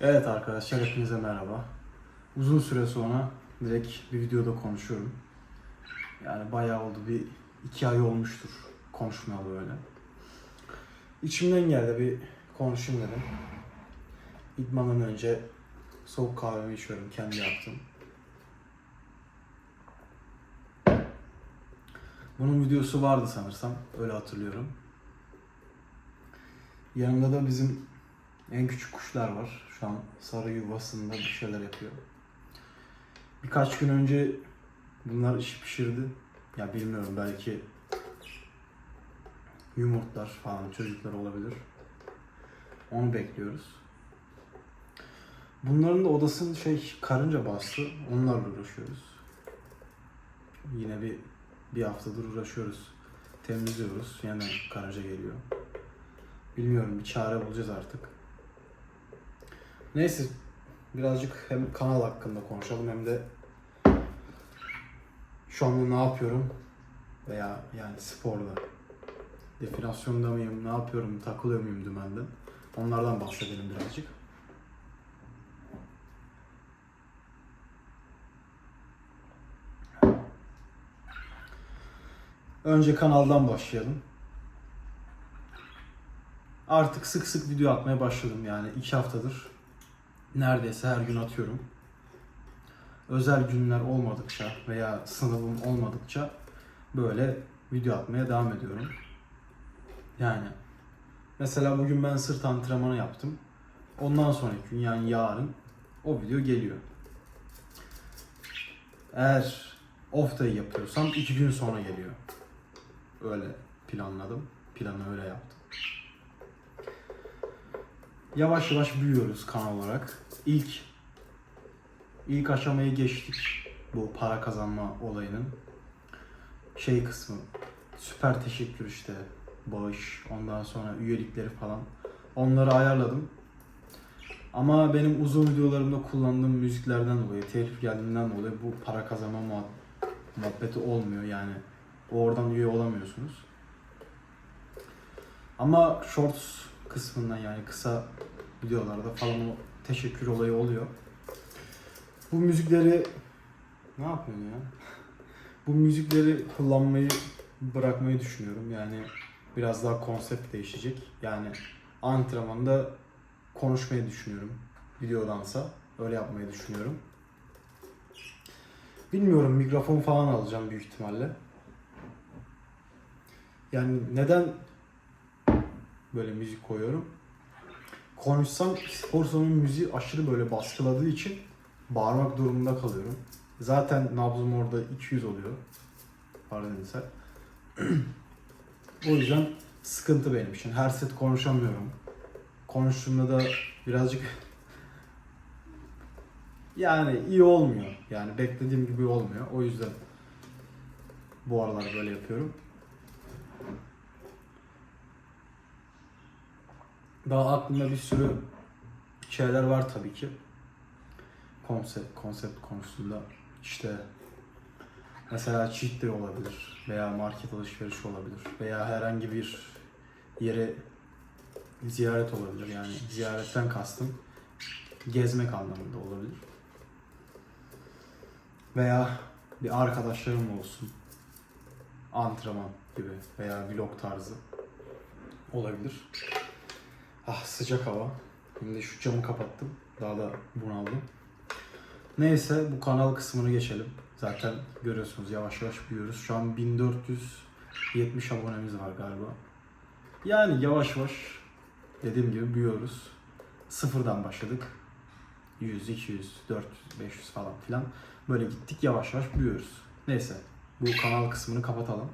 Evet arkadaşlar hepinize merhaba. Uzun süre sonra direkt bir videoda konuşuyorum. Yani bayağı oldu bir iki ay olmuştur konuşmayalı böyle. İçimden geldi bir konuşayım dedim. İdmandan önce soğuk kahvemi içiyorum kendi yaptım. Bunun videosu vardı sanırsam öyle hatırlıyorum. Yanında da bizim en küçük kuşlar var. Şu an sarı yuvasında bir şeyler yapıyor. Birkaç gün önce bunlar işi pişirdi. Ya bilmiyorum belki yumurtlar falan çocuklar olabilir. Onu bekliyoruz. Bunların da odasının şey karınca bastı. Onlarla uğraşıyoruz. Yine bir bir haftadır uğraşıyoruz. Temizliyoruz. Yine karınca geliyor. Bilmiyorum bir çare bulacağız artık. Neyse birazcık hem kanal hakkında konuşalım hem de şu anda ne yapıyorum veya yani sporda definasyonda mıyım, ne yapıyorum, takılıyor muyum dümenden onlardan bahsedelim birazcık. Önce kanaldan başlayalım. Artık sık sık video atmaya başladım yani iki haftadır neredeyse her gün atıyorum. Özel günler olmadıkça veya sınavım olmadıkça böyle video atmaya devam ediyorum. Yani mesela bugün ben sırt antrenmanı yaptım. Ondan sonraki gün yani yarın o video geliyor. Eğer off day yapıyorsam iki gün sonra geliyor. Öyle planladım. Planı öyle yaptım. Yavaş yavaş büyüyoruz kanal olarak. İlk ilk aşamayı geçtik bu para kazanma olayının. Şey kısmı süper teşekkür işte bağış ondan sonra üyelikleri falan onları ayarladım. Ama benim uzun videolarımda kullandığım müziklerden dolayı, telif geldiğinden dolayı bu para kazanma muhab- muhabbeti olmuyor yani. Oradan üye olamıyorsunuz. Ama shorts kısmından yani kısa videolarda falan o teşekkür olayı oluyor. Bu müzikleri ne yapıyorsun ya? Bu müzikleri kullanmayı bırakmayı düşünüyorum. Yani biraz daha konsept değişecek. Yani antrenmanda konuşmayı düşünüyorum. Videodansa öyle yapmayı düşünüyorum. Bilmiyorum mikrofon falan alacağım büyük ihtimalle. Yani neden böyle müzik koyuyorum? Konuşsam spor salonu müziği aşırı böyle baskıladığı için bağırmak durumunda kalıyorum. Zaten nabzım orada 200 oluyor. Pardon insan. o yüzden sıkıntı benim için. Her set konuşamıyorum. Konuştuğumda da birazcık yani iyi olmuyor. Yani beklediğim gibi olmuyor. O yüzden bu aralar böyle yapıyorum. Daha aklımda bir sürü şeyler var tabii ki. Konsept, konsept konusunda işte mesela cheat day olabilir veya market alışverişi olabilir veya herhangi bir yere ziyaret olabilir yani ziyaretten kastım gezmek anlamında olabilir. Veya bir arkadaşlarım olsun antrenman gibi veya vlog tarzı olabilir. Ah sıcak hava. Şimdi şu camı kapattım. Daha da bunaldım. Neyse bu kanal kısmını geçelim. Zaten görüyorsunuz yavaş yavaş büyüyoruz. Şu an 1470 abonemiz var galiba. Yani yavaş yavaş dediğim gibi büyüyoruz. Sıfırdan başladık. 100, 200, 400, 500 falan filan. Böyle gittik yavaş yavaş büyüyoruz. Neyse bu kanal kısmını kapatalım.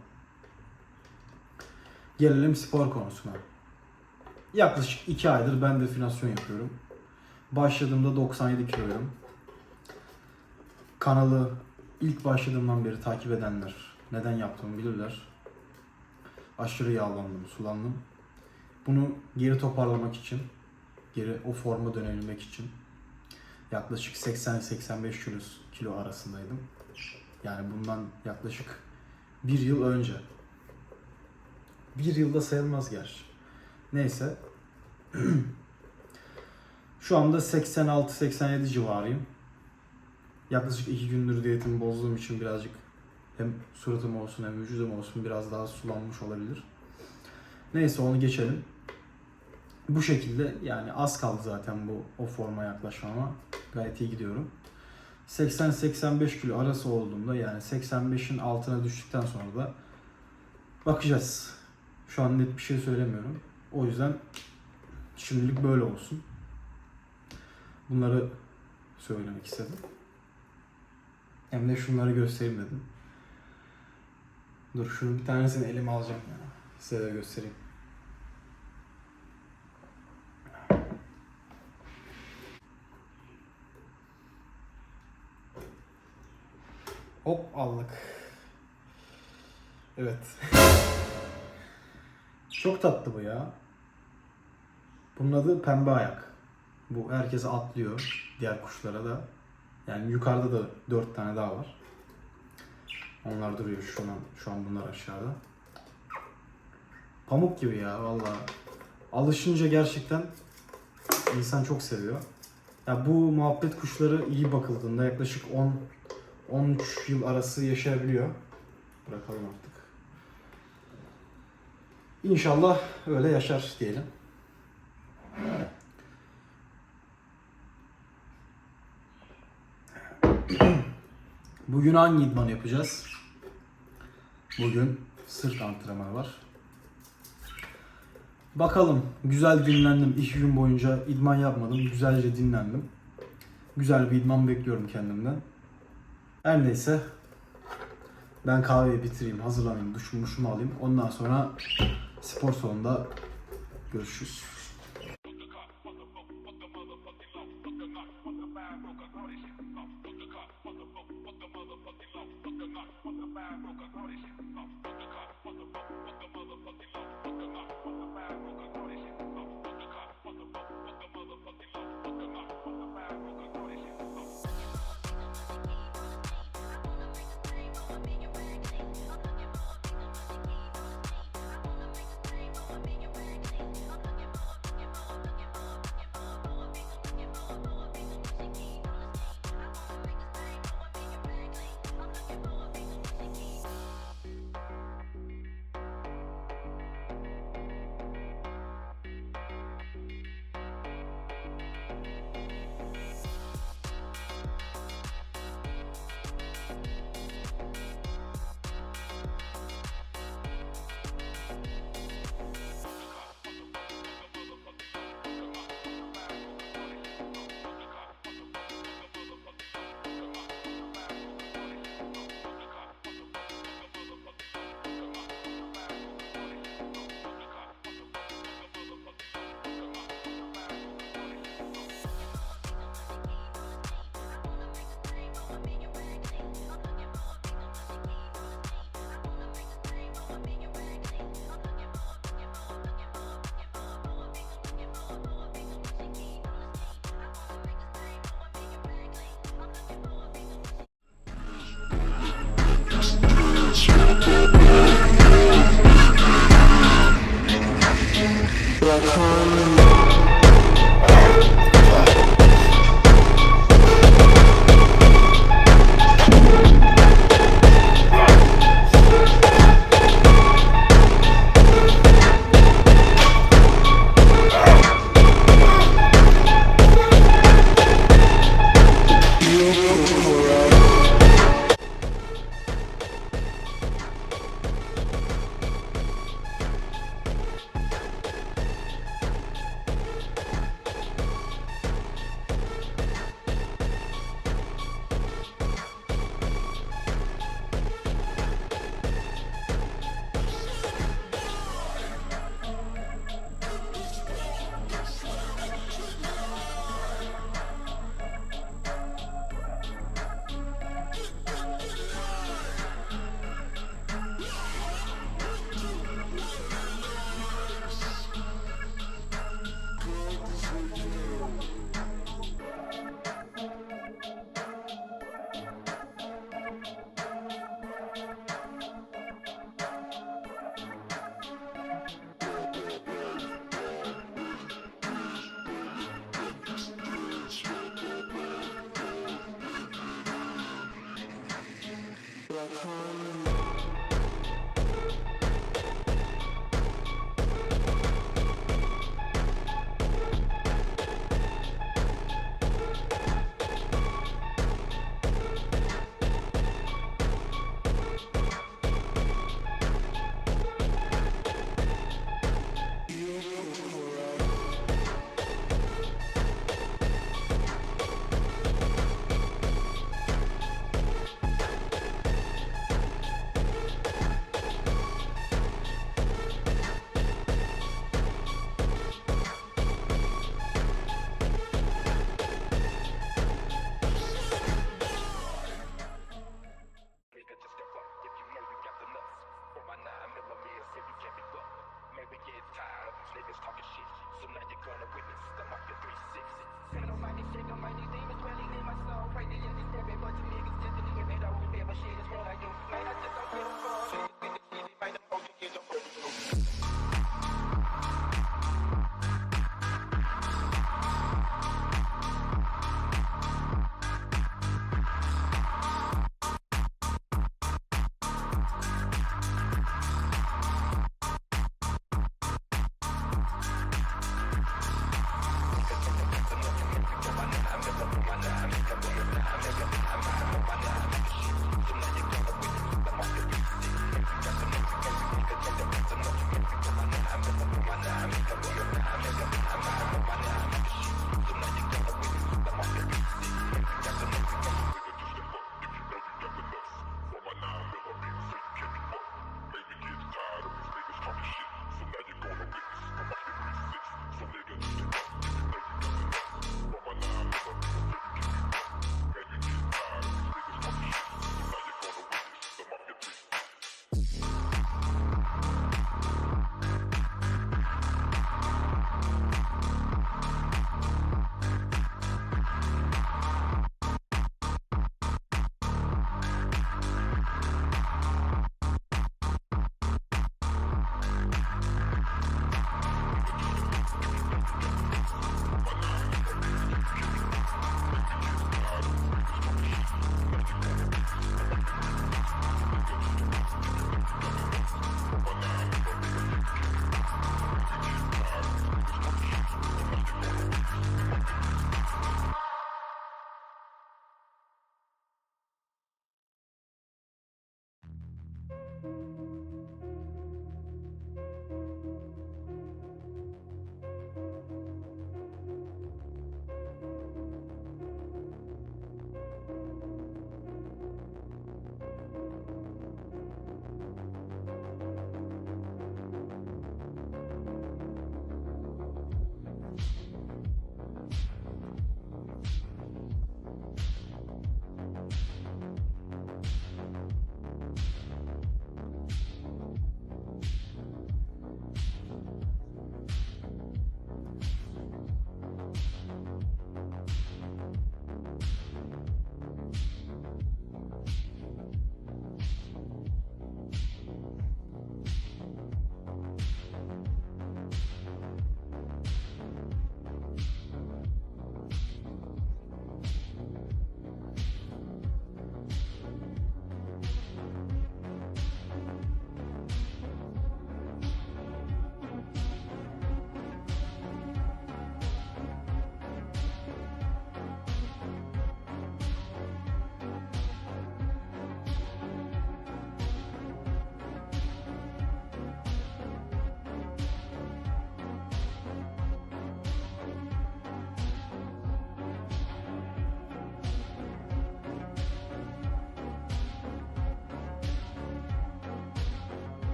Gelelim spor konusuna. Yaklaşık 2 aydır ben definasyon yapıyorum. Başladığımda 97 kiloyum. Kanalı ilk başladığımdan beri takip edenler neden yaptığımı bilirler. Aşırı yağlandım, sulandım. Bunu geri toparlamak için, geri o forma dönebilmek için yaklaşık 80-85 kilo, kilo arasındaydım. Yani bundan yaklaşık bir yıl önce. Bir yılda sayılmaz gerçi. Neyse. Şu anda 86-87 civarıyım. Yaklaşık 2 gündür diyetimi bozduğum için birazcık hem suratım olsun hem vücudum olsun biraz daha sulanmış olabilir. Neyse onu geçelim. Bu şekilde yani az kaldı zaten bu o forma yaklaşmama. Gayet iyi gidiyorum. 80-85 kilo arası olduğunda yani 85'in altına düştükten sonra da bakacağız. Şu an net bir şey söylemiyorum. O yüzden şimdilik böyle olsun. Bunları söylemek istedim. Hem de şunları göstereyim dedim. Dur şunun bir tanesini elime alacağım ya. Size de göstereyim. Hop aldık. Evet. Çok tatlı bu ya. Bunun adı pembe ayak. Bu herkese atlıyor. Diğer kuşlara da. Yani yukarıda da dört tane daha var. Onlar duruyor şu an. Şu an bunlar aşağıda. Pamuk gibi ya vallahi. Alışınca gerçekten insan çok seviyor. Ya bu muhabbet kuşları iyi bakıldığında yaklaşık 10 13 yıl arası yaşayabiliyor. Bırakalım artık. İnşallah öyle yaşar diyelim. Bugün hangi idman yapacağız? Bugün sırt antrenmanı var. Bakalım. Güzel dinlendim. İki gün boyunca idman yapmadım. Güzelce dinlendim. Güzel bir idman bekliyorum kendimden. Her neyse. Ben kahveyi bitireyim, hazırlanayım, duşumu alayım. Ondan sonra spor salonunda görüşürüz. come